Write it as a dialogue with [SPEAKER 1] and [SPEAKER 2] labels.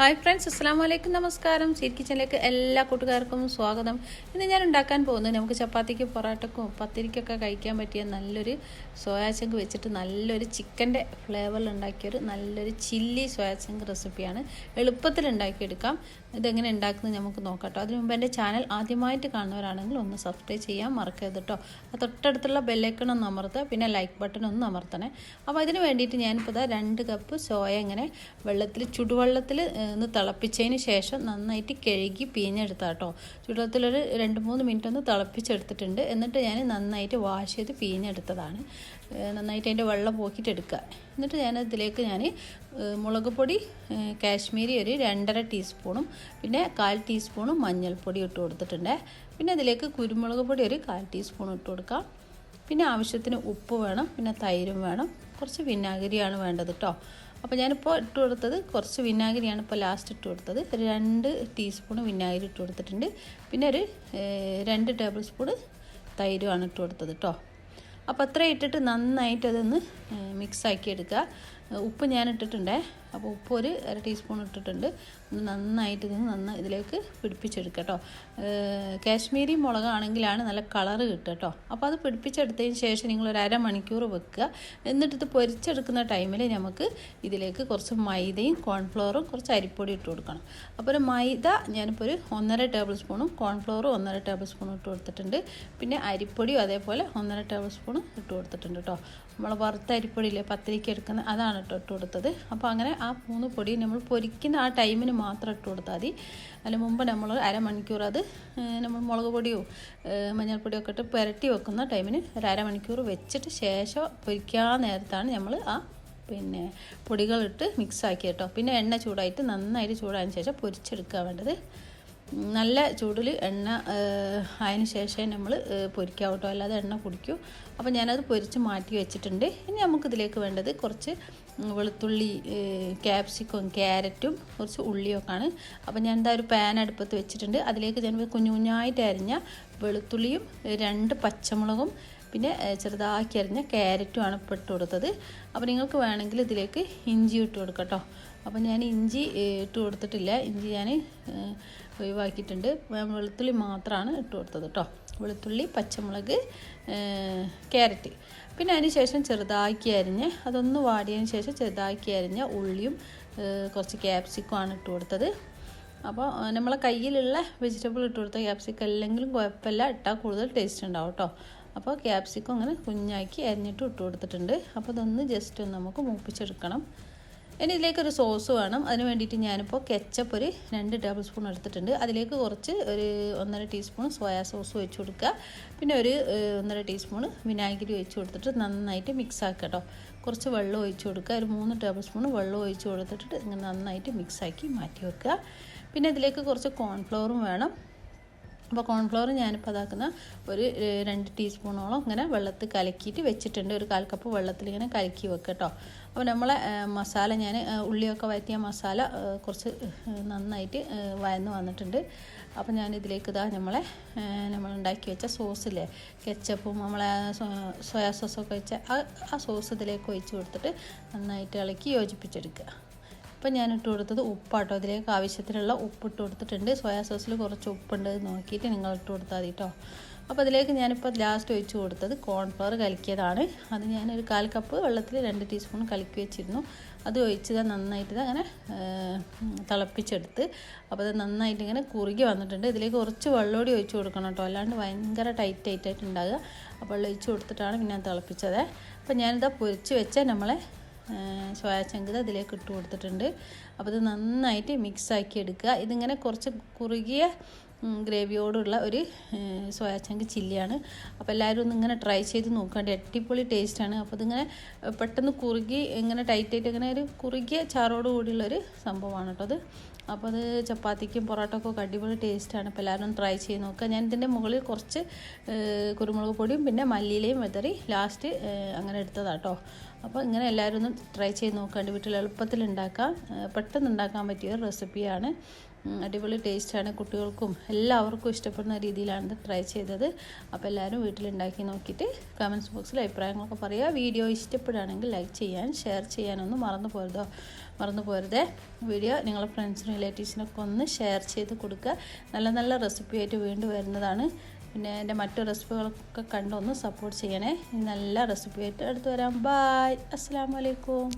[SPEAKER 1] Hi friends അസ്സാം വലൈക്കും നമസ്കാരം. സീറ്റ് കിച്ചണിലേക്ക് എല്ലാ കൂട്ടുകാർക്കും സ്വാഗതം. ഇന്ന് ഞാൻ ഉണ്ടാക്കാൻ പോകുന്നത് നമുക്ക് ചപ്പാത്തിക്ക് പൊറാട്ടക്കും പത്തിരിക്കൊക്കെ കഴിക്കാൻ പറ്റിയ നല്ലൊരു സോയാചങ്ക് വെച്ചിട്ട് നല്ലൊരു ചിക്കന്റെ ഫ്ലേവറിൽ ഉണ്ടാക്കിയൊരു നല്ലൊരു ചില്ലി സോയാചങ്ക് റെസിപ്പിയാണ് എളുപ്പത്തിൽ ഉണ്ടാക്കിയെടുക്കാം. ഇതെങ്ങനെ ഉണ്ടാക്കുന്നത് നമുക്ക് നോക്കാം കേട്ടോ. അതിന് മുമ്പ് എന്റെ ചാനൽ ആദ്യമായിട്ട് കാണുന്നവരാണെങ്കിൽ ഒന്ന് സബ്സ്ക്രൈബ് ചെയ്യാൻ മറക്കരുത് കേട്ടോ. തൊട്ടടുത്തുള്ള ബെല്ലൈക്കൺ ഒന്ന് അമർത്തുക പിന്നെ ലൈക്ക് ബട്ടൺ ഒന്ന് അമർത്തണേ. അപ്പോൾ അതിന് വേണ്ടിയിട്ട് ഞാനിപ്പോൾ ഇതാ രണ്ട് കപ്പ് സോയ ഇങ്ങനെ വെള്ളത്തിൽ ചുടുവെള്ളത്തിൽ ഒന്ന് തിളപ്പിച്ചതിന് ശേഷം നന്നായിട്ട് കഴുകി പിഴിഞ്ഞെടുത്താൽ കേട്ടോ. ചുടുവെള്ളത്തിലൊരു രണ്ട് മൂന്ന് മിനിറ്റ് ഒന്ന് തിളപ്പിച്ചെടുത്തിട്ടുണ്ട്. എന്നിട്ട് ഞാൻ നന്നായിട്ട് വാഷ് ചെയ്ത് പിഴിഞ്ഞെടുത്തതാണ്. നന്നായിട്ട് അതിന്റെ വെള്ളം പോക്കിയിട്ട് എടുക്കുക. എന്നിട്ട് ഞാൻ ഇതിലേക്ക് ഞാൻ മുളക് പൊടി കാശ്മീരി ഒരു രണ്ടര ടീസ്പൂണും പിന്നെ കാൽ ടീസ്പൂണും മഞ്ഞൾപ്പൊടി ഇട്ട് കൊടുത്തിട്ടുണ്ട്. പിന്നെ അതിലേക്ക് കുരുമുളക് പൊടി ഒരു കാൽ ടീസ്പൂൺ ഇട്ട് കൊടുക്കാം പിന്നെ ആവശ്യത്തിന് ഉപ്പ് വേണം പിന്നെ തൈരും വേണം കുറച്ച് വിനാഗിരിയാണ് വേണ്ടത് കേട്ടോ അപ്പോൾ ഞാനിപ്പോൾ ഇട്ട് കൊടുത്തത് കുറച്ച് വിനാഗിരിയാണ് ഇപ്പോൾ ലാസ്റ്റ് ഇട്ട് കൊടുത്തത്. രണ്ട് ടീസ്പൂൺ വിനാഗിരി ഇട്ട് കൊടുത്തിട്ടുണ്ട്. പിന്നെ ഒരു രണ്ട് ടേബിൾ സ്പൂൺ തൈരുമാണ് ഇട്ട് കൊടുത്തത് കേട്ടോ അപ്പോൾ അത്ര ഇട്ടിട്ട് നന്നായിട്ട് അതൊന്ന് എടുക്കുക ഉപ്പ് ഞാൻ ഇട്ടിട്ടുണ്ടേ. അപ്പോൾ ഉപ്പ് ഒരു അര ടീസ്പൂൺ ഇട്ടിട്ടുണ്ട്. ഒന്ന് നന്നായിട്ട് ഇത് നന്ന ഇതിലേക്ക് പിടിപ്പിച്ചെടുക്കുക കേട്ടോ കാശ്മീരി മുളകാണെങ്കിലാണ് നല്ല കളർ കിട്ടുക കേട്ടോ അപ്പോൾ അത് പിടിപ്പിച്ചെടുത്തതിന് ശേഷം നിങ്ങൾ ഒരു അരമണിക്കൂർ വെക്കുക. എന്നിട്ട് ഇത് പൊരിച്ചെടുക്കുന്ന ടൈമിൽ നമുക്ക് ഇതിലേക്ക് കുറച്ച് മൈദയും കോൺഫ്ലോറും കുറച്ച് അരിപ്പൊടി ഇട്ട് കൊടുക്കണം. അപ്പോൾ ഒരു മൈദ ഞാനിപ്പോൾ ഒരു ഒന്നര ടേബിൾ സ്പൂണും കോൺഫ്ലോറും ഒന്നര ടേബിൾ സ്പൂണും ഇട്ട് കൊടുത്തിട്ടുണ്ട്. പിന്നെ അരിപ്പൊടിയും അതേപോലെ ഒന്നര ടേബിൾ സ്പൂണും ഇട്ട് കൊടുത്തിട്ടുണ്ട് കേട്ടോ നമ്മൾ വറുത്ത അരിപ്പൊടിയില്ലേ പത്തിരിക്ക് എടുക്കുന്ന അതാണ് കേട്ടോ ഇട്ട് കൊടുത്തത്. അപ്പോൾ അങ്ങനെ ആ മൂന്ന് പൊടി നമ്മൾ പൊരിക്കുന്ന ആ ടൈമിന് മാത്രം ഇട്ട് കൊടുത്താൽ മതി. അതിന് മുമ്പ് നമ്മൾ അരമണിക്കൂർ അത് നമ്മൾ മുളക് പൊടിയോ മഞ്ഞൾപ്പൊടിയോ ഒക്കെ ഇട്ട് പുരട്ടി വെക്കുന്ന ടൈമിന് ഒരു അരമണിക്കൂർ വെച്ചിട്ട് ശേഷം പൊരിക്കാൻ നേരത്താണ് നമ്മൾ ആ പിന്നെ പൊടികളിട്ട് മിക്സ് ആക്കി കേട്ടോ പിന്നെ എണ്ണ ചൂടായിട്ട് നന്നായിട്ട് ചൂടായതിന് ശേഷം പൊരിച്ചെടുക്കുക വേണ്ടത്. നല്ല ചൂടിൽ എണ്ണ അതിന് ശേഷമേ ശേഷം നമ്മൾ പൊരിക്കാം കേട്ടോ അല്ലാതെ എണ്ണ കുടിക്കും. അപ്പോൾ ഞാനത് പൊരിച്ച് മാറ്റി വെച്ചിട്ടുണ്ട്. ഇനി നമുക്കിതിലേക്ക് വേണ്ടത് കുറച്ച് വെളുത്തുള്ളി ക്യാപ്സിക്കും ക്യാരറ്റും കുറച്ച് ഉള്ളിയൊക്കെ ആണ് അപ്പോൾ ഞാൻ എന്താ ഒരു പാൻ അടുപ്പത്ത് വെച്ചിട്ടുണ്ട്. അതിലേക്ക് ഞാൻ കുഞ്ഞു കുഞ്ഞായിട്ട് അരിഞ്ഞ വെളുത്തുള്ളിയും രണ്ട് പച്ചമുളകും പിന്നെ ചെറുതാക്കി അരിഞ്ഞ ക്യാരറ്റുമാണ് ഇപ്പോൾ ഇട്ട് കൊടുത്തത്. അപ്പോൾ നിങ്ങൾക്ക് വേണമെങ്കിൽ ഇതിലേക്ക് ഇഞ്ചി ഇട്ട് കൊടുക്കാം കേട്ടോ അപ്പോൾ ഞാൻ ഇഞ്ചി ഇട്ട് കൊടുത്തിട്ടില്ല. ഇഞ്ചി ഞാൻ ഒഴിവാക്കിയിട്ടുണ്ട്. വെളുത്തുള്ളി മാത്രമാണ് ഇട്ട് കൊടുത്തത് കേട്ടോ വെളുത്തുള്ളി പച്ചമുളക് ക്യാരറ്റ്. പിന്നെ അതിന് ശേഷം ചെറുതാക്കി അരിഞ്ഞ് അതൊന്ന് വാടിയതിന് ശേഷം ചെറുതാക്കി അരിഞ്ഞ ഉള്ളിയും കുറച്ച് ക്യാപ്സിക്കുമാണ് ഇട്ട് കൊടുത്തത്. അപ്പോൾ നമ്മളെ കയ്യിലുള്ള വെജിറ്റബിൾ ഇട്ട് കൊടുത്ത ക്യാപ്സിക്കം അല്ലെങ്കിലും കുഴപ്പമില്ല. ഇട്ടാൽ കൂടുതൽ ടേസ്റ്റ് ഉണ്ടാവും കേട്ടോ അപ്പോൾ ക്യാപ്സിക്കം അങ്ങനെ കുഞ്ഞാക്കി അരിഞ്ഞിട്ട് ഇട്ട് കൊടുത്തിട്ടുണ്ട്. അപ്പോൾ അതൊന്ന് ജസ്റ്റ് ഒന്ന് നമുക്ക് മൂപ്പിച്ചെടുക്കണം. ഇനി ഇതിലേക്കൊരു സോസ് വേണം. അതിന് വേണ്ടിയിട്ട് ഞാനിപ്പോൾ കെച്ചപ്പ് ഒരു രണ്ട് ടേബിൾ സ്പൂൺ എടുത്തിട്ടുണ്ട്. അതിലേക്ക് കുറച്ച് ഒരു ഒന്നര ടീസ്പൂൺ സോയാ സോസ് ഒഴിച്ച് കൊടുക്കുക. പിന്നെ ഒരു ഒന്നര ടീസ്പൂൺ വിനാഗിരി ഒഴിച്ച് കൊടുത്തിട്ട് നന്നായിട്ട് മിക്സ് ആക്കുക കേട്ടോ കുറച്ച് വെള്ളം ഒഴിച്ച് കൊടുക്കുക. ഒരു മൂന്ന് ടേബിൾ സ്പൂൺ വെള്ളം ഒഴിച്ച് കൊടുത്തിട്ട് ഇങ്ങനെ നന്നായിട്ട് മിക്സാക്കി മാറ്റി വെക്കുക. പിന്നെ ഇതിലേക്ക് കുറച്ച് കോൺഫ്ലവറും വേണം. അപ്പോൾ കോൺഫ്ലവർ ഞാനിപ്പോൾ അതാക്കുന്ന ഒരു രണ്ട് ടീസ്പൂണോളം ഇങ്ങനെ വെള്ളത്തിൽ കലക്കിയിട്ട് വെച്ചിട്ടുണ്ട്. ഒരു കാൽ കപ്പ് വെള്ളത്തിൽ ഇങ്ങനെ കലക്കി വെക്കുക കേട്ടോ അപ്പോൾ നമ്മളെ മസാല ഞാൻ ഉള്ളിയൊക്കെ വഴറ്റിയ മസാല കുറച്ച് നന്നായിട്ട് വയന്ന് വന്നിട്ടുണ്ട്. അപ്പോൾ ഞാൻ ഇതിലേക്ക് ഇതാ നമ്മളെ നമ്മൾ ഉണ്ടാക്കി വെച്ച സോസില്ലേ കെച്ചപ്പും നമ്മളെ സോയാ സോസൊക്കെ വെച്ച ആ സോസ് ഇതിലേക്ക് ഒഴിച്ച് കൊടുത്തിട്ട് നന്നായിട്ട് ഇളക്കി യോജിപ്പിച്ചെടുക്കുക. ഇപ്പം ഞാൻ ഇട്ട് കൊടുത്തത് ഉപ്പാട്ടോ. അതിലേക്ക് ആവശ്യത്തിനുള്ള ഉപ്പ് ഇട്ട് കൊടുത്തിട്ടുണ്ട്. സോയാ സോസിൽ കുറച്ച് ഉപ്പുണ്ട് നോക്കിയിട്ട് നിങ്ങൾ ഇട്ട് കൊടുത്താൽ മതി കേട്ടോ അപ്പോൾ അതിലേക്ക് ഞാനിപ്പോൾ ലാസ്റ്റ് ഒഴിച്ച് കൊടുത്തത് കോൺഫ്ലവർ കലക്കിയതാണ്. അത് ഞാനൊരു കാൽ കപ്പ് വെള്ളത്തിൽ രണ്ട് ടീസ്പൂൺ കലക്കി വെച്ചിരുന്നു. അത് ഒഴിച്ചത് നന്നായിട്ട് അങ്ങനെ തിളപ്പിച്ചെടുത്ത് അപ്പോൾ അത് നന്നായിട്ട് ഇങ്ങനെ കുറുകി വന്നിട്ടുണ്ട്. ഇതിലേക്ക് കുറച്ച് വെള്ളോടി ഒഴിച്ച് കൊടുക്കണം കേട്ടോ അല്ലാണ്ട് ഭയങ്കര ടൈറ്റ് ടൈറ്റായിട്ട് അപ്പോൾ വെള്ളം ഒഴിച്ച് കൊടുത്തിട്ടാണ് പിന്നെ തിളപ്പിച്ചത്. അപ്പോൾ ഞാനിതാ പൊരിച്ച് വെച്ച നമ്മളെ സോയാ ചങ്ക് അതിലേക്ക് ഇട്ട് കൊടുത്തിട്ടുണ്ട്. അപ്പോൾ ഇത് നന്നായിട്ട് മിക്സ് ആക്കി എടുക്കുക. ഇതിങ്ങനെ കുറച്ച് കുറുകിയ ഗ്രേവിയോടുള്ള ഒരു സോയാച്ചങ്ക് സോയാ ചങ്ക് ചില്ലിയാണ്. അപ്പോൾ എല്ലാവരും ഒന്ന് ഇങ്ങനെ ട്രൈ ചെയ്ത് നോക്കാണ്ട് അടിപൊളി ടേസ്റ്റാണ് അപ്പോൾ ഇതിങ്ങനെ പെട്ടെന്ന് കുറുകി ഇങ്ങനെ ടൈറ്റായിട്ട് ഇങ്ങനെ ഒരു കുറുകിയ ചാറോട് കൂടിയുള്ളൊരു സംഭവമാണ് കേട്ടോ അത്. അപ്പോൾ അത് ചപ്പാത്തിക്കും പൊറോട്ടക്കും അടിപൊളി ടേസ്റ്റാണ് അപ്പോൾ എല്ലാവരും ട്രൈ ചെയ്ത് നോക്കുക. ഞാൻ ഇതിന്റെ മുകളിൽ കുറച്ച് കുരുമുളക് പൊടിയും പിന്നെ മല്ലിയിലയും വെതറി ലാസ്റ്റ് അങ്ങനെ എടുത്തതാട്ടോ അപ്പോൾ ഇങ്ങനെ എല്ലാവരും ഒന്ന് ട്രൈ ചെയ്ത് നോക്കാണ്ട് വീട്ടിൽ എളുപ്പത്തിൽ ഉണ്ടാക്കാം. പെട്ടെന്ന് ഉണ്ടാക്കാൻ പറ്റിയ ഒരു റെസിപ്പിയാണ് അടിപൊളി ടേസ്റ്റാണ് കുട്ടികൾക്കും എല്ലാവർക്കും ഇഷ്ടപ്പെടുന്ന രീതിയിലാണ് ട്രൈ ചെയ്തത്. അപ്പോൾ എല്ലാവരും വീട്ടിലുണ്ടാക്കി നോക്കിയിട്ട് കമന്റ്സ് ബോക്സിൽ അഭിപ്രായങ്ങളൊക്കെ പറയുക. വീഡിയോ ഇഷ്ടപ്പെടുകയാണെങ്കിൽ ലൈക്ക് ചെയ്യാൻ ഷെയർ ചെയ്യാനൊന്നും മറന്നു പോരുതോ? മറന്നു പോരുതേ. വീഡിയോ നിങ്ങളുടെ ഫ്രണ്ട്സിനും റിലേറ്റീവ്സിനൊക്കെ ഒന്ന് ഷെയർ ചെയ്ത് കൊടുക്കുക. നല്ല നല്ല റെസിപ്പിയായിട്ട് വീണ്ടും വരുന്നതാണ്. പിന്നെ എന്റെ മറ്റു റെസിപ്പികളൊക്കെ കണ്ടൊന്ന് സപ്പോർട്ട് ചെയ്യണേ. നല്ല റെസിപ്പിയായിട്ട് എടുത്തു വരാം. ബായ് അസ്സാം വലൈക്കും